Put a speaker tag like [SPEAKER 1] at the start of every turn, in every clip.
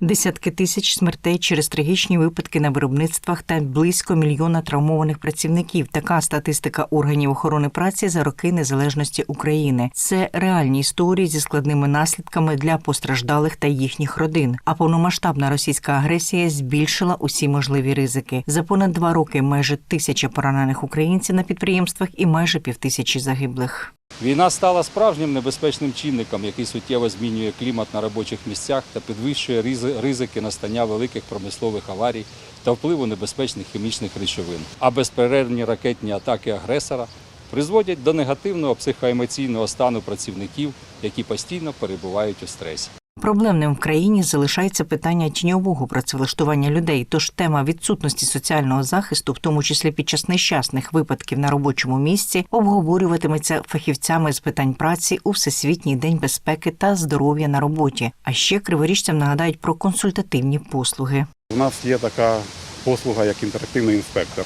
[SPEAKER 1] Десятки тисяч смертей через трагічні випадки на виробництвах та близько мільйона травмованих працівників. Така статистика органів охорони праці за роки незалежності України. Це реальні історії зі складними наслідками для постраждалих та їхніх родин. А повномасштабна російська агресія збільшила усі можливі ризики. За понад два роки майже тисяча поранених українців на підприємствах і майже півтисячі загиблих.
[SPEAKER 2] Війна стала справжнім небезпечним чинником, який суттєво змінює клімат на робочих місцях та підвищує ризики настання великих промислових аварій та впливу небезпечних хімічних речовин. А безперервні ракетні атаки агресора призводять до негативного психоемоційного стану працівників, які постійно перебувають у стресі.
[SPEAKER 1] Проблемним в країні залишається питання тіньового працевлаштування людей. Тож тема відсутності соціального захисту, в тому числі під час нещасних випадків на робочому місці, обговорюватиметься фахівцями з питань праці у Всесвітній день безпеки та здоров'я на роботі. А ще криворіжцям нагадають про консультативні послуги.
[SPEAKER 3] У нас є така послуга, як інтерактивний інспектор.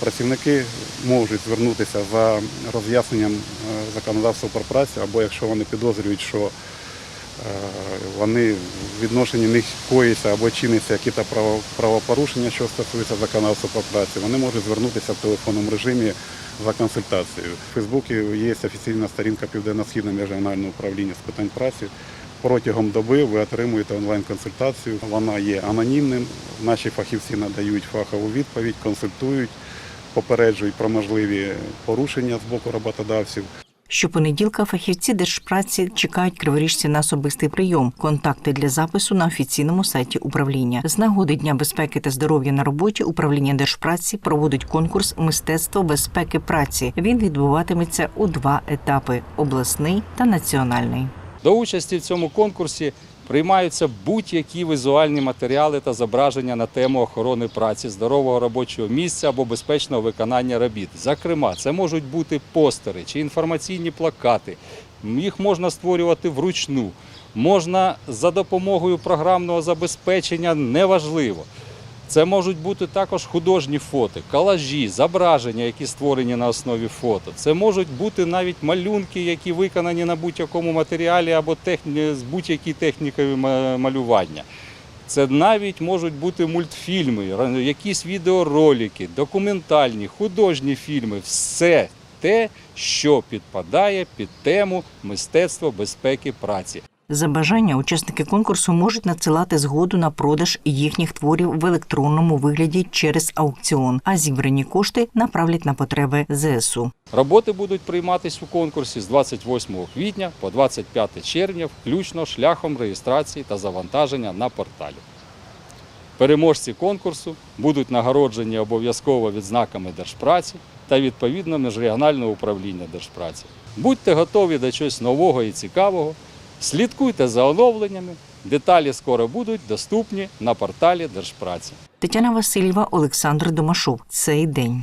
[SPEAKER 3] Працівники можуть звернутися за роз'ясненням е, законодавства про працю, або якщо вони підозрюють, що вони в відношенні них коїться або чиниться якісь право- правопорушення, що стосується законодавства про працю, вони можуть звернутися в телефонному режимі за консультацією. У Фейсбуці є офіційна сторінка Південно-Східного регіонального управління з питань праці. Протягом доби ви отримуєте онлайн-консультацію. Вона є анонімним. Наші фахівці надають фахову відповідь, консультують, попереджують про можливі порушення з боку роботодавців.
[SPEAKER 1] Щопонеділка фахівці держпраці чекають криворіжці на особистий прийом. Контакти для запису на офіційному сайті управління. З нагоди Дня безпеки та здоров'я на роботі управління держпраці проводить конкурс Мистецтво безпеки праці. Він відбуватиметься у два етапи: обласний та національний.
[SPEAKER 2] До участі в цьому конкурсі приймаються будь-які візуальні матеріали та зображення на тему охорони праці, здорового робочого місця або безпечного виконання робіт. Зокрема, це можуть бути постери чи інформаційні плакати. Їх можна створювати вручну, можна за допомогою програмного забезпечення, неважливо. Це можуть бути також художні фото, колажі, зображення, які створені на основі фото. Це можуть бути навіть малюнки, які виконані на будь-якому матеріалі або техні... з будь-якій технікою малювання. Це навіть можуть бути мультфільми, якісь відеоролики, документальні, художні фільми. Все те, що підпадає під тему мистецтво безпеки праці.
[SPEAKER 1] За бажання учасники конкурсу можуть надсилати згоду на продаж їхніх творів в електронному вигляді через аукціон, а зібрані кошти направлять на потреби ЗСУ.
[SPEAKER 2] Роботи будуть прийматись у конкурсі з 28 квітня по 25 червня, включно шляхом реєстрації та завантаження на порталі. Переможці конкурсу будуть нагороджені обов'язково відзнаками держпраці та відповідно міжрегіонального управління держпраці. Будьте готові до чогось нового і цікавого, слідкуйте за оновленнями. Деталі скоро будуть доступні на порталі Держпраці.
[SPEAKER 1] Тетяна Васильєва, Олександр Домашов. Цей день.